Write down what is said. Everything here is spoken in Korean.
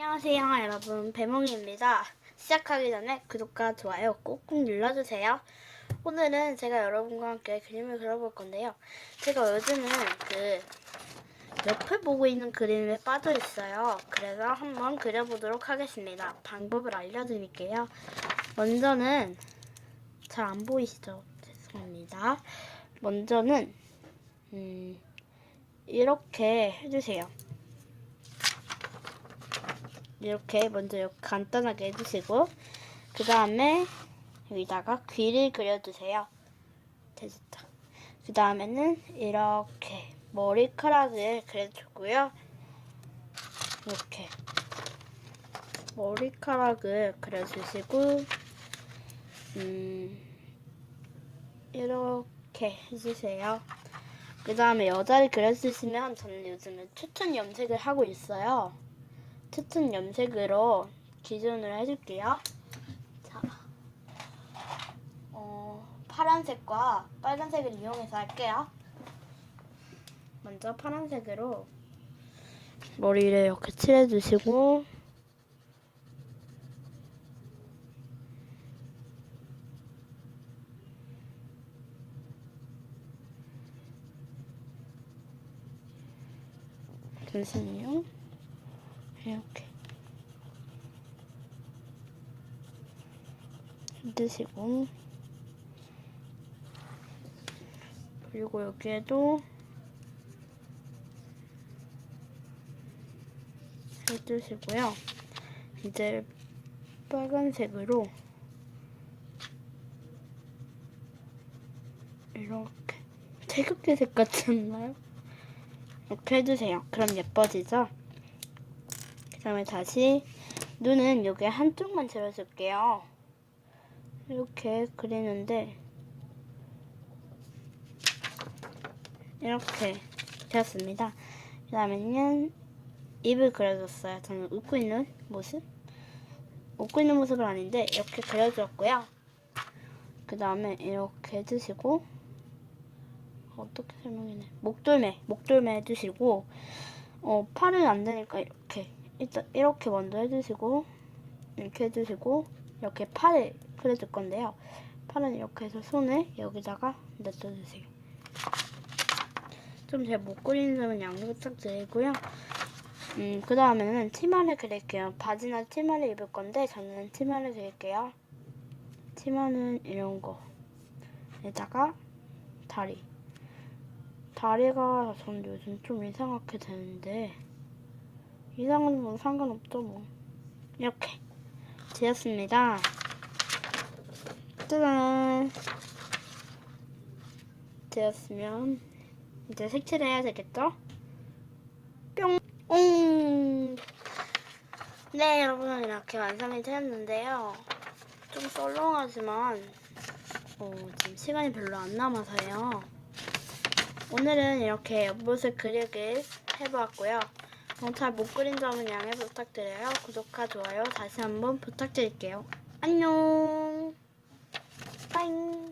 안녕하세요 여러분. 배몽입니다. 시작하기 전에 구독과 좋아요 꾹꾹 눌러주세요. 오늘은 제가 여러분과 함께 그림을 그려볼 건데요. 제가 요즘은 그 옆에 보고 있는 그림에 빠져 있어요. 그래서 한번 그려보도록 하겠습니다. 방법을 알려드릴게요. 먼저는 잘 안 보이시죠? 죄송합니다. 먼저는 음, 이렇게 해주세요 이렇게 먼저 간단하게 해주시고 그 다음에 여기다가 귀를 그려주세요. 됐다. 그 다음에는 이렇게 머리카락을 그려주고요. 이렇게 머리카락을 그려주시고 음 이렇게 해주세요. 그 다음에 여자를 그려주시면 저는 요즘에 추천 염색을 하고 있어요. 추천 염색으로 기준으로 해줄게요. 자, 어, 파란색과 빨간색을 이용해서 할게요. 먼저 파란색으로 머리를 이렇게 칠해주시고 잠시만요. 이렇게 해주시고 그리고 여기에도 해주시고요. 이제 빨간색으로 이렇게 태극기색 같지 않나요? 이렇게 해주세요. 그럼 예뻐지죠? 그 다음에 다시 눈은 여기 한쪽만 그려줄게요. 이렇게 그리는데 이렇게 되었습니다. 그 다음에는 입을 그려줬어요. 저는 웃고 있는 모습? 웃고 있는 모습은 아닌데 이렇게 그려줬고요. 그 다음에 이렇게 해주시고 어떻게 설명이네 목돌매 목돌매 해주시고 어 팔은 안 되니까 이렇게 일단 이렇게 먼저 해주시고 이렇게 해주시고 이렇게 팔을 그려줄 건데요. 팔은 이렇게 해서 손을 여기다가 냅둬주세요. 좀 잘 못 그리는 점은 양해 부탁드리고요. 음, 그 다음에는 치마를 그릴게요. 바지나 치마를 입을 건데 저는 치마를 그릴게요. 치마는 이런 거에다가 다리. 다리가 전 요즘 좀 이상하게 되는데 이상한 건 상관없죠 뭐. 이렇게 되었습니다. 짜잔. 되었으면 이제 색칠을 해야 되겠죠? 뿅. 옹. 네 여러분 이렇게 완성이 되었는데요. 좀 썰렁하지만 어, 지금 시간이 별로 안 남아서요. 오늘은 이렇게 옆모습 그리기 해보았고요. 어, 잘못 그린 점은 양해 부탁드려요. 구독과 좋아요 다시 한번 부탁드릴게요. 안녕. 빠잉.